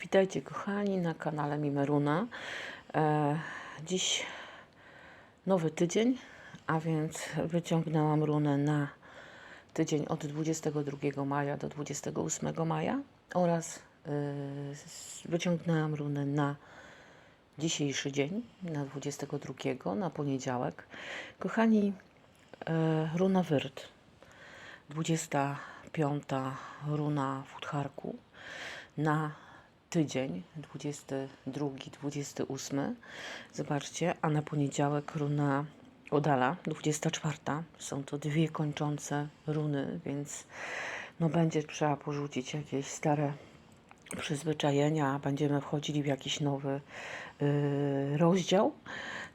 Witajcie kochani na kanale Mimeruna. E, dziś nowy tydzień, a więc wyciągnęłam runę na tydzień od 22 maja do 28 maja oraz s- wyciągnęłam runę na dzisiejszy dzień, na 22, na poniedziałek. Kochani, e, runa Wyrt. 25 runa w Utharku na tydzień 22, 28. Zobaczcie, a na poniedziałek runa Odala 24. Są to dwie kończące runy, więc no będzie trzeba porzucić jakieś stare przyzwyczajenia, będziemy wchodzili w jakiś nowy y, rozdział.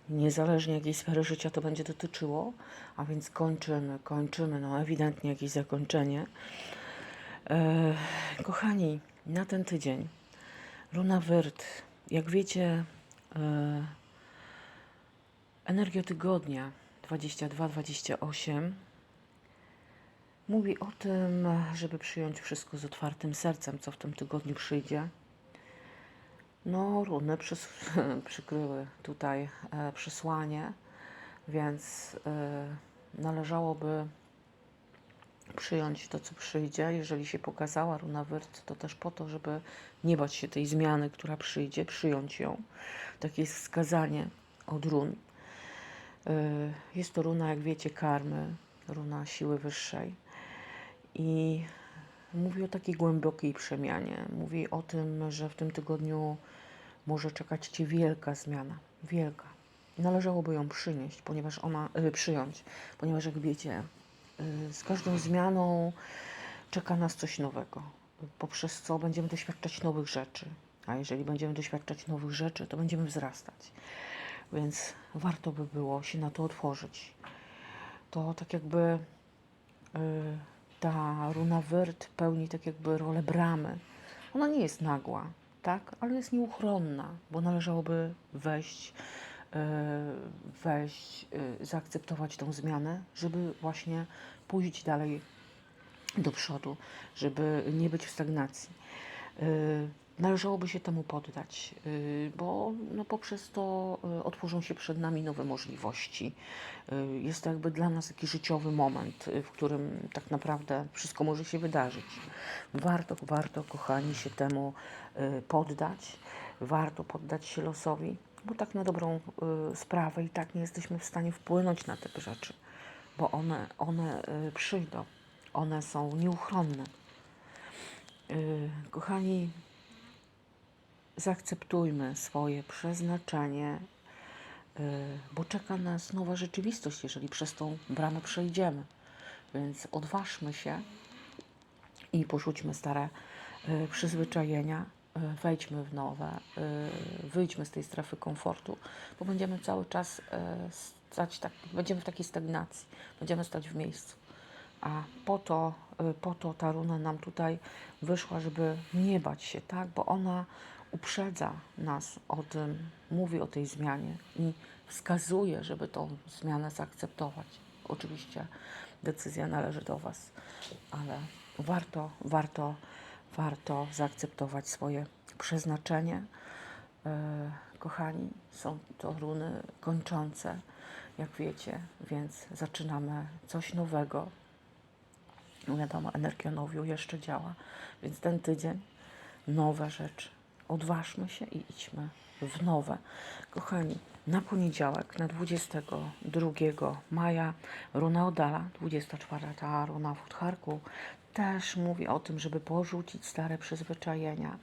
Niezależnie jakiej sfery życia to będzie dotyczyło, a więc kończymy, kończymy, no ewidentnie jakieś zakończenie. E, kochani, na ten tydzień Runa Wyrt, jak wiecie, e, energia tygodnia 22-28 mówi o tym, żeby przyjąć wszystko z otwartym sercem, co w tym tygodniu przyjdzie. No, runy przys- przykryły tutaj e, przesłanie, więc e, należałoby przyjąć to, co przyjdzie. Jeżeli się pokazała runa Wyrt, to też po to, żeby nie bać się tej zmiany, która przyjdzie, przyjąć ją. Takie jest wskazanie od run. Y, Jest to runa, jak wiecie, karmy, runa siły wyższej. I mówi o takiej głębokiej przemianie. Mówi o tym, że w tym tygodniu może czekać Cię wielka zmiana. Wielka. Należałoby ją przynieść, ponieważ ona, y, przyjąć, ponieważ jak wiecie, z każdą zmianą czeka nas coś nowego, poprzez co będziemy doświadczać nowych rzeczy. A jeżeli będziemy doświadczać nowych rzeczy, to będziemy wzrastać. Więc warto by było się na to otworzyć. To tak jakby y, ta runa Wyrt pełni tak jakby rolę bramy. Ona nie jest nagła, tak, ale jest nieuchronna, bo należałoby wejść, y, wejść, y, zaakceptować tą zmianę, żeby właśnie pójść dalej do przodu, żeby nie być w stagnacji. Y, Należałoby się temu poddać, bo no poprzez to otworzą się przed nami nowe możliwości. Jest to jakby dla nas taki życiowy moment, w którym tak naprawdę wszystko może się wydarzyć. Warto, warto, kochani, się temu poddać. Warto poddać się losowi, bo tak na dobrą y, sprawę i tak nie jesteśmy w stanie wpłynąć na te rzeczy, bo one, one y, przyjdą. One są nieuchronne. Y, Kochani, zaakceptujmy swoje przeznaczenie, bo czeka nas nowa rzeczywistość, jeżeli przez tą bramę przejdziemy. Więc odważmy się i porzućmy stare przyzwyczajenia, wejdźmy w nowe, y, wyjdźmy z tej strefy komfortu, bo będziemy cały czas y, stać tak, będziemy w takiej stagnacji, będziemy stać w miejscu. A po to, po to ta runa nam tutaj wyszła, żeby nie bać się, tak? Bo ona uprzedza nas o tym, mówi o tej zmianie i wskazuje, żeby tą zmianę zaakceptować. Oczywiście decyzja należy do Was, ale warto, warto, warto zaakceptować swoje przeznaczenie. E, Kochani, są to runy kończące, jak wiecie, więc zaczynamy coś nowego, no wiadomo, energia nowiu jeszcze działa, więc ten tydzień nowe rzeczy. Odważmy się i idźmy w nowe. Kochani, na poniedziałek, na 22 maja, runa Odala, 24 ta runa w Utharku, też mówi o tym, żeby porzucić stare przyzwyczajenia,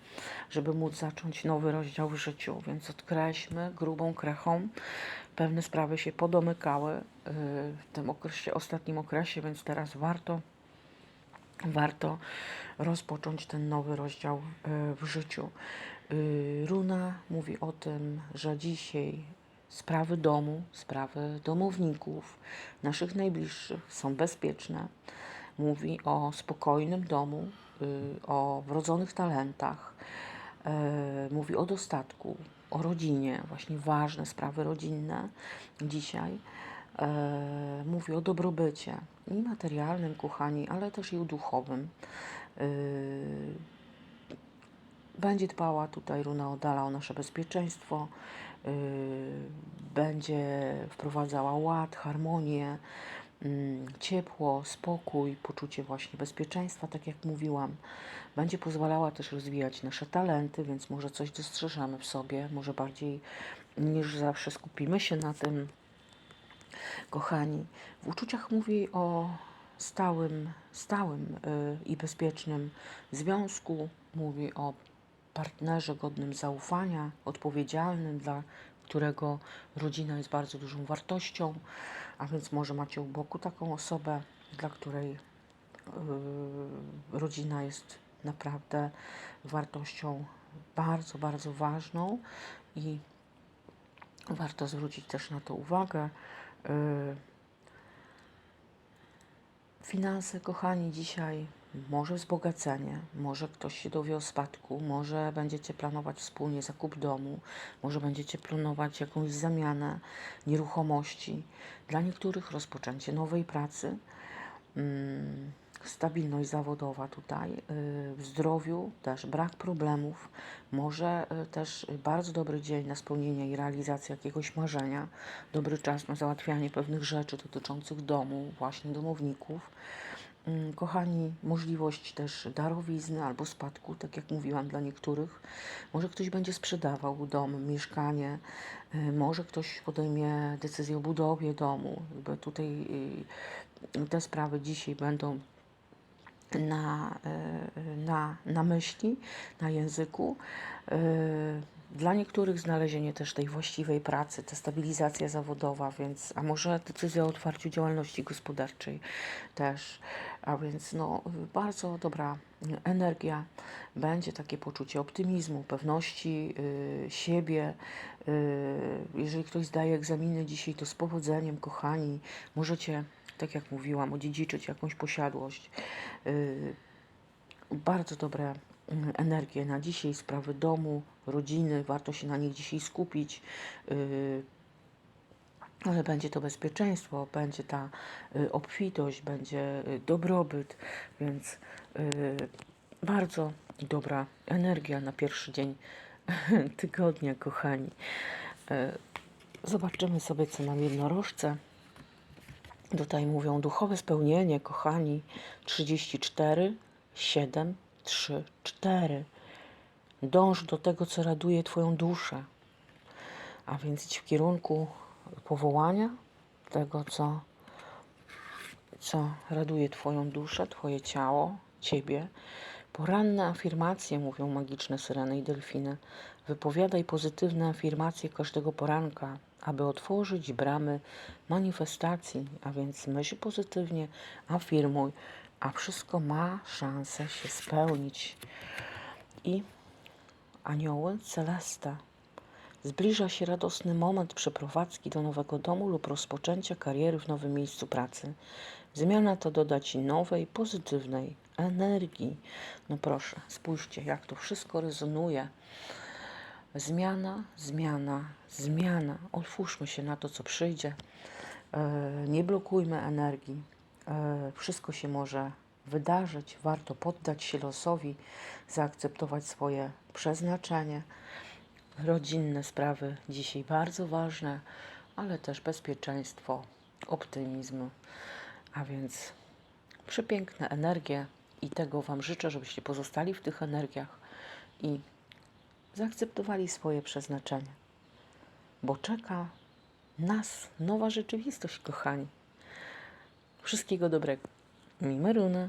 żeby móc zacząć nowy rozdział w życiu. Więc odkreślmy grubą krechą. Pewne sprawy się podomykały yy, w tym okresie, ostatnim okresie, więc teraz warto warto rozpocząć ten nowy rozdział e, w życiu. Y, Runa mówi o tym, że dzisiaj sprawy domu, sprawy domowników, naszych najbliższych są bezpieczne. Mówi o spokojnym domu, y, o wrodzonych talentach, e, mówi o dostatku, o rodzinie, właśnie ważne sprawy rodzinne dzisiaj. E, mówi o dobrobycie i materialnym, kochani, ale też i o duchowym. Y, będzie dbała tutaj runa Odala o nasze bezpieczeństwo, będzie wprowadzała ład, harmonię, ciepło, spokój, poczucie właśnie bezpieczeństwa, tak jak mówiłam. Będzie pozwalała też rozwijać nasze talenty, więc może coś dostrzeżemy w sobie, może bardziej niż zawsze skupimy się na tym. Kochani, w uczuciach mówi o stałym, stałym y, i bezpiecznym związku, mówi o partnerze godnym zaufania, odpowiedzialnym, dla którego rodzina jest bardzo dużą wartością, a więc może macie u boku taką osobę, dla której yy, rodzina jest naprawdę wartością bardzo, bardzo ważną i warto zwrócić też na to uwagę. Yy, Finanse, kochani, dzisiaj może wzbogacenie, może ktoś się dowie o spadku, może będziecie planować wspólnie zakup domu, może będziecie planować jakąś zamianę nieruchomości. Dla niektórych rozpoczęcie nowej pracy, mm, stabilność zawodowa tutaj, y, w zdrowiu też brak problemów, może y, też bardzo dobry dzień na spełnienie i realizację jakiegoś marzenia, dobry czas na załatwianie pewnych rzeczy dotyczących domu, właśnie domowników. Mm, Kochani, możliwość też darowizny albo spadku, tak jak mówiłam, dla niektórych. Może ktoś będzie sprzedawał dom, mieszkanie, y, może ktoś podejmie decyzję o budowie domu. Jakby tutaj y, te sprawy dzisiaj będą na, y, na, na myśli, na języku. Dla niektórych znalezienie też tej właściwej pracy, ta stabilizacja zawodowa, więc, a może decyzja o otwarciu działalności gospodarczej też, a więc no, bardzo dobra energia, będzie takie poczucie optymizmu, pewności y, siebie. Y, jeżeli ktoś zdaje egzaminy dzisiaj, to z powodzeniem, kochani, możecie, tak jak mówiłam, odziedziczyć jakąś posiadłość. Y, bardzo dobre mm, energie na dzisiaj, sprawy domu, rodziny, warto się na nich dzisiaj skupić. Yy, ale będzie to bezpieczeństwo, będzie ta y, obfitość, będzie y, dobrobyt, więc y, bardzo dobra energia na pierwszy dzień tygodnia, kochani. Y, zobaczymy sobie, co nam jednorożce. Tutaj mówią duchowe spełnienie, kochani. 34, 7, 3, 4. Dąż do tego, co raduje Twoją duszę. A więc idź w kierunku powołania, tego, co, co raduje Twoją duszę, Twoje ciało, Ciebie. Poranne afirmacje, mówią magiczne syreny i delfiny. Wypowiadaj pozytywne afirmacje każdego poranka, aby otworzyć bramy manifestacji, a więc myśl pozytywnie, afirmuj, a wszystko ma szansę się spełnić. I anioły Celesta. Zbliża się radosny moment przeprowadzki do nowego domu lub rozpoczęcia kariery w nowym miejscu pracy. Zmiana to doda Ci nowej, pozytywnej energii. No proszę, spójrzcie, jak to wszystko rezonuje. Zmiana, zmiana, zmiana. Otwórzmy się na to, co przyjdzie. E, Nie blokujmy energii. E, Wszystko się może wydarzyć. Warto poddać się losowi, zaakceptować swoje przeznaczenie. Rodzinne sprawy dzisiaj bardzo ważne, ale też bezpieczeństwo, optymizm. A więc przepiękne energie i tego Wam życzę, żebyście pozostali w tych energiach i zaakceptowali swoje przeznaczenie, bo czeka nas nowa rzeczywistość, kochani. Wszystkiego dobrego. Mimeruna.